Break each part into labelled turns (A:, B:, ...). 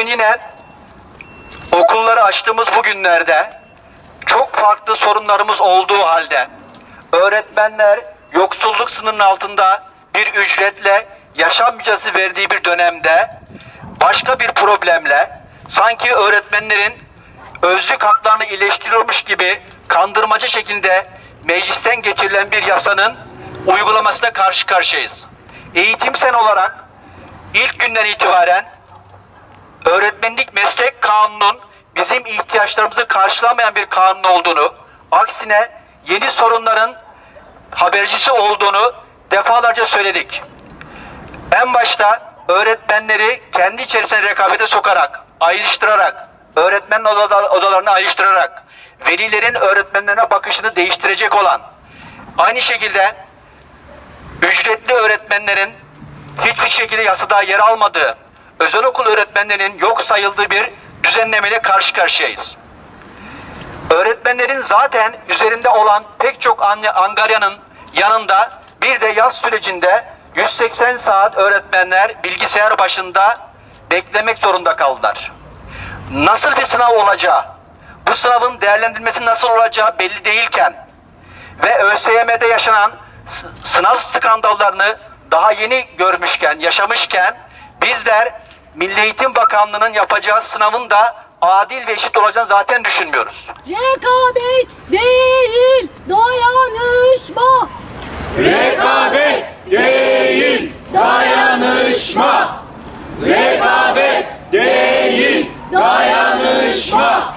A: Bugün yine okulları açtığımız bu günlerde çok farklı sorunlarımız olduğu halde öğretmenler yoksulluk sınırının altında bir ücretle yaşam mücadelesi verdiği bir dönemde başka bir problemle sanki öğretmenlerin özlük haklarını iyileştiriyormuş gibi kandırmacı şekilde meclisten geçirilen bir yasanın uygulamasına karşı karşıyayız. Eğitim sen olarak ilk günden itibaren öğretmenlik meslek kanunun bizim ihtiyaçlarımızı karşılamayan bir kanun olduğunu, aksine yeni sorunların habercisi olduğunu defalarca söyledik. En başta öğretmenleri kendi içerisine rekabete sokarak, ayrıştırarak, öğretmen oda- odalarını ayrıştırarak, velilerin öğretmenlerine bakışını değiştirecek olan, aynı şekilde ücretli öğretmenlerin hiçbir şekilde yasada yer almadığı, özel okul öğretmenlerinin yok sayıldığı bir düzenlemeyle karşı karşıyayız. Öğretmenlerin zaten üzerinde olan pek çok an- angaryanın yanında bir de yaz sürecinde 180 saat öğretmenler bilgisayar başında beklemek zorunda kaldılar. Nasıl bir sınav olacağı, bu sınavın değerlendirilmesi nasıl olacağı belli değilken ve ÖSYM'de yaşanan sınav skandallarını daha yeni görmüşken, yaşamışken bizler Milli Eğitim Bakanlığı'nın yapacağı sınavın da adil ve eşit olacağını zaten düşünmüyoruz.
B: Rekabet değil, dayanışma.
C: Rekabet değil dayanışma. Rekabet değil dayanışma.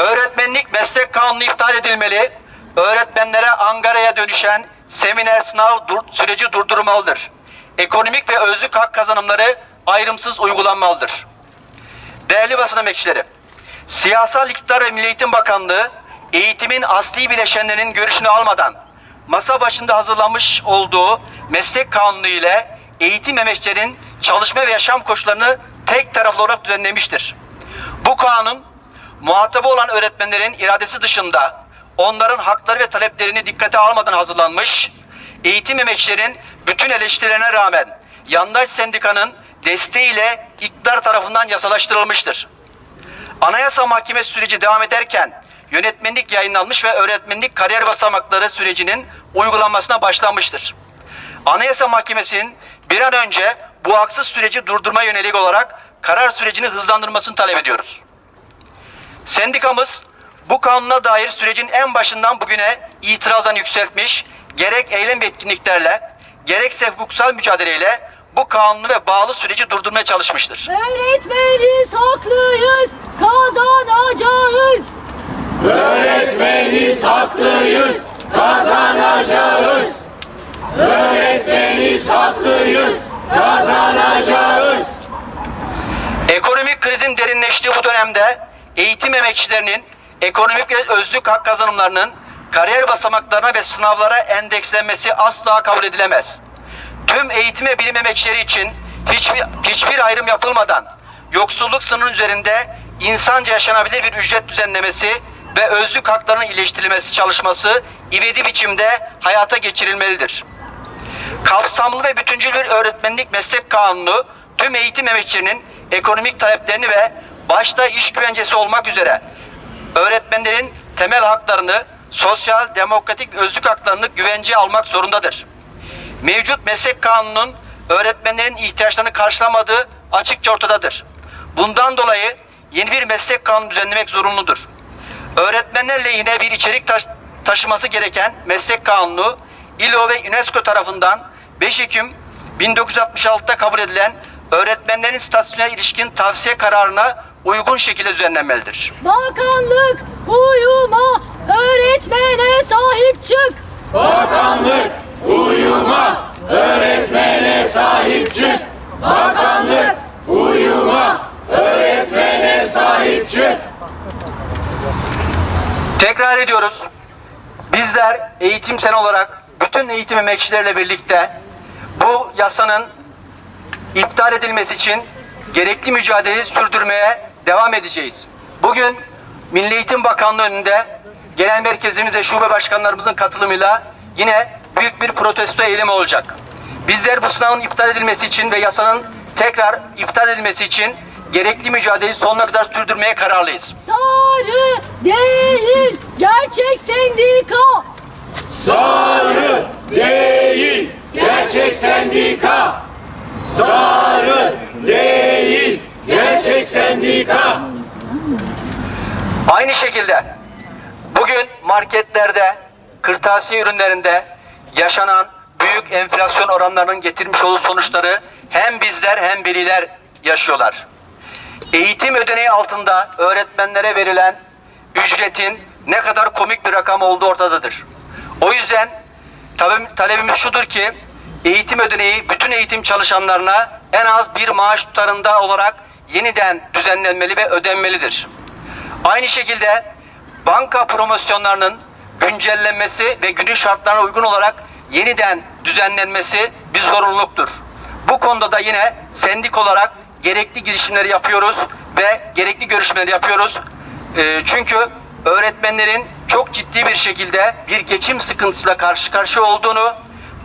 A: Öğretmenlik meslek kanunu iptal edilmeli. Öğretmenlere Ankara'ya dönüşen seminer sınav dur- süreci durdurulmalıdır. Ekonomik ve özlük hak kazanımları ayrımsız uygulanmalıdır. Değerli basın emekçileri, Siyasal İktidar ve Milli Eğitim Bakanlığı eğitimin asli bileşenlerinin görüşünü almadan masa başında hazırlanmış olduğu meslek kanunu ile eğitim emekçilerin çalışma ve yaşam koşullarını tek taraflı olarak düzenlemiştir. Bu kanun muhatabı olan öğretmenlerin iradesi dışında onların hakları ve taleplerini dikkate almadan hazırlanmış, eğitim emekçilerin bütün eleştirilerine rağmen yandaş sendikanın desteğiyle iktidar tarafından yasalaştırılmıştır. Anayasa Mahkemesi süreci devam ederken yönetmenlik yayınlanmış ve öğretmenlik kariyer basamakları sürecinin uygulanmasına başlanmıştır. Anayasa Mahkemesi'nin bir an önce bu haksız süreci durdurma yönelik olarak karar sürecini hızlandırmasını talep ediyoruz. Sendikamız bu kanuna dair sürecin en başından bugüne itirazlarını yükseltmiş, gerek eylem etkinliklerle, gerekse hukuksal mücadeleyle bu kanunu ve bağlı süreci durdurmaya çalışmıştır.
B: Öğretmeniz haklıyız, kazanacağız.
C: Öğretmeniz haklıyız kazanacağız. Öğretmeniz haklıyız kazanacağız.
A: Ekonomik krizin derinleştiği bu dönemde eğitim emekçilerinin ekonomik ve özlük hak kazanımlarının kariyer basamaklarına ve sınavlara endekslenmesi asla kabul edilemez. Tüm eğitim ve bilim emekçileri için hiçbir, hiçbir ayrım yapılmadan yoksulluk sınırının üzerinde insanca yaşanabilir bir ücret düzenlemesi ve özlük haklarının iyileştirilmesi çalışması ivedi biçimde hayata geçirilmelidir. Kapsamlı ve bütüncül bir öğretmenlik meslek kanunu tüm eğitim emekçilerinin ekonomik taleplerini ve başta iş güvencesi olmak üzere öğretmenlerin temel haklarını, sosyal, demokratik özlük haklarını güvenceye almak zorundadır. Mevcut meslek kanunun öğretmenlerin ihtiyaçlarını karşılamadığı açıkça ortadadır. Bundan dolayı yeni bir meslek kanunu düzenlemek zorunludur. Öğretmenler lehine bir içerik taş- taşıması gereken meslek kanunu İLO ve UNESCO tarafından 5 Ekim 1966'da kabul edilen öğretmenlerin statüsüne ilişkin tavsiye kararına uygun şekilde düzenlenmelidir.
B: Bakanlık uyuma, öğretmene sahip çık.
C: Bakanlık uyuma çık. Bakanlık uyuma öğretmene sahip çık.
A: Tekrar ediyoruz. Bizler eğitim sen olarak bütün eğitim emekçileriyle birlikte bu yasanın iptal edilmesi için gerekli mücadeleyi sürdürmeye devam edeceğiz. Bugün Milli Eğitim Bakanlığı önünde genel merkezimiz ve şube başkanlarımızın katılımıyla yine büyük bir protesto eylemi olacak. Bizler bu sınavın iptal edilmesi için ve yasanın tekrar iptal edilmesi için gerekli mücadeleyi sonuna kadar sürdürmeye kararlıyız.
B: Sarı değil, gerçek sendika.
C: Sarı değil, gerçek sendika. Sarı değil, gerçek sendika.
A: Aynı şekilde bugün marketlerde, kırtasiye ürünlerinde yaşanan büyük enflasyon oranlarının getirmiş olduğu sonuçları hem bizler hem veliler yaşıyorlar. Eğitim ödeneği altında öğretmenlere verilen ücretin ne kadar komik bir rakam olduğu ortadadır. O yüzden talebimiz şudur ki eğitim ödeneği bütün eğitim çalışanlarına en az bir maaş tutarında olarak yeniden düzenlenmeli ve ödenmelidir. Aynı şekilde banka promosyonlarının güncellenmesi ve günün şartlarına uygun olarak yeniden düzenlenmesi bir zorunluluktur. Bu konuda da yine sendik olarak gerekli girişimleri yapıyoruz ve gerekli görüşmeleri yapıyoruz. Ee, çünkü öğretmenlerin çok ciddi bir şekilde bir geçim sıkıntısıyla karşı karşıya olduğunu,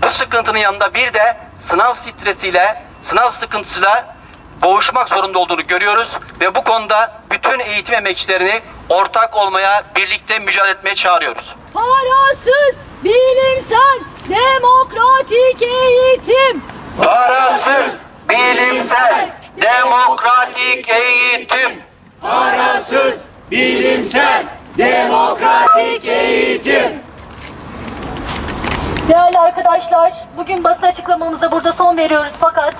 A: bu sıkıntının yanında bir de sınav stresiyle, sınav sıkıntısıyla boğuşmak zorunda olduğunu görüyoruz ve bu konuda bütün eğitim emekçilerini ortak olmaya, birlikte mücadele etmeye çağırıyoruz.
B: Parasız, bilimsel, demokratik eğitim.
A: Parasız, bilimsel, demokratik eğitim.
C: Parasız, bilimsel, demokratik eğitim.
D: Değerli arkadaşlar, bugün basın açıklamamıza burada son veriyoruz fakat